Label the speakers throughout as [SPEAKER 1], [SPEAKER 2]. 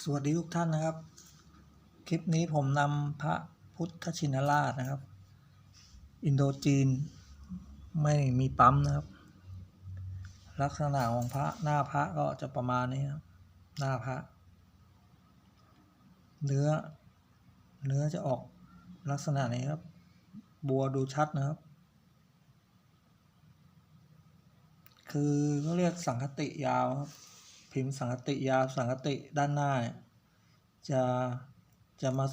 [SPEAKER 1] สวัสดีทุกท่านนะครับ คลิปนี้ผมนำพระพุทธชินราชนะครับ อินโดจีน ไม่มีปั๊มนะครับ ลักษณะของพระหน้าพระก็จะประมาณนี้ครับ หน้าพระ เนื้อ เนื้อจะออกลักษณะนี้ครับ บัวดูชัดนะครับ คือเขาเรียกสังคติยาวครับ พิมพ์สังคติยาวสังคติด้านหน้าเนี่ยจะจะมา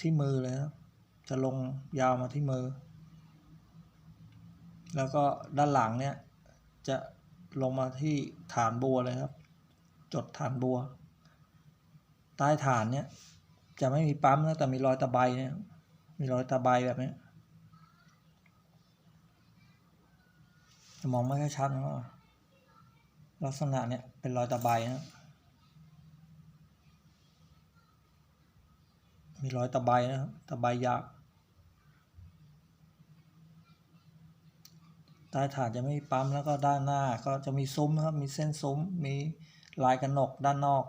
[SPEAKER 1] ที่มือเลยครับจะลงยาวมาที่มือ แล้วก็ด้านหลังเนี่ยจะลงมาที่ฐานบัวเลยครับ จดฐานบัว ใต้ฐานเนี่ยจะไม่มีปั๊มนะแต่มีรอยตะไบเนี่ยมีรอยตะไบแบบนี้จะมองไม่ค่อยชัดนะ ลักษณะเนี่ยเป็นรอยตะไบนะมีรอยตะไบนะครับตะไบยาวใต้ฐานจะไม่มีปั๊มแล้วก็ด้านหน้าก็จะมีซุ้มนะครับ มีเส้นซุ้ม มีลายกระหนกด้านนอก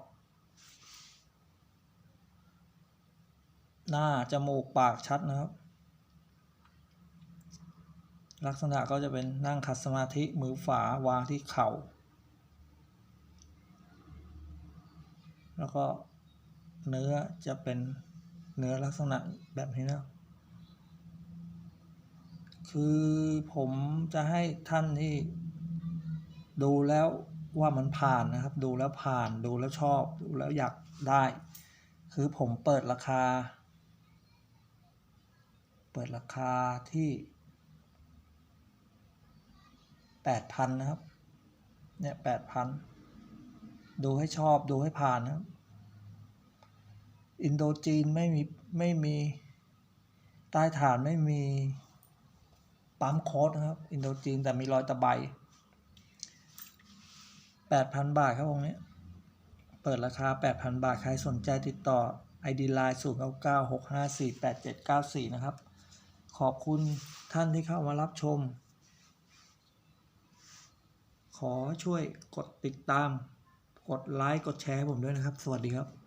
[SPEAKER 1] หน้าจมูกปากชัดนะครับ ลักษณะก็จะเป็นนั่งขัดสมาธิมือฝาวางที่เข่า แล้วก็เนื้อจะเป็นเนื้อลักษณะแบบนี้นะ คือผมจะให้ท่านที่ดูแล้วว่ามันผ่านนะครับ ดูแล้วผ่านดูแล้วชอบ ดูแล้วอยากได้ คือผมเปิดราคา เปิดราคาที่แปดพันนะครับ เนี่ยแปดพัน ดูให้ชอบดูให้ผ่านนะครับอินโดจีนไม่มีไม่มีใต้ฐานไม่มีปั๊มโค้ดนะครับ อินโดจีนแต่มีรอยตะไบแปดพันบาทครับองค์นี้ เปิดราคาแปดพันบาท ใครสนใจติดต่อ ID Line 0 9 9 6 5 4 8 7 9 4 นะครับ ขอบคุณท่านที่เข้ามารับชม ขอช่วยกดติดตาม กดไลค์กดแชร์ผมด้วยนะครับ สวัสดีครับ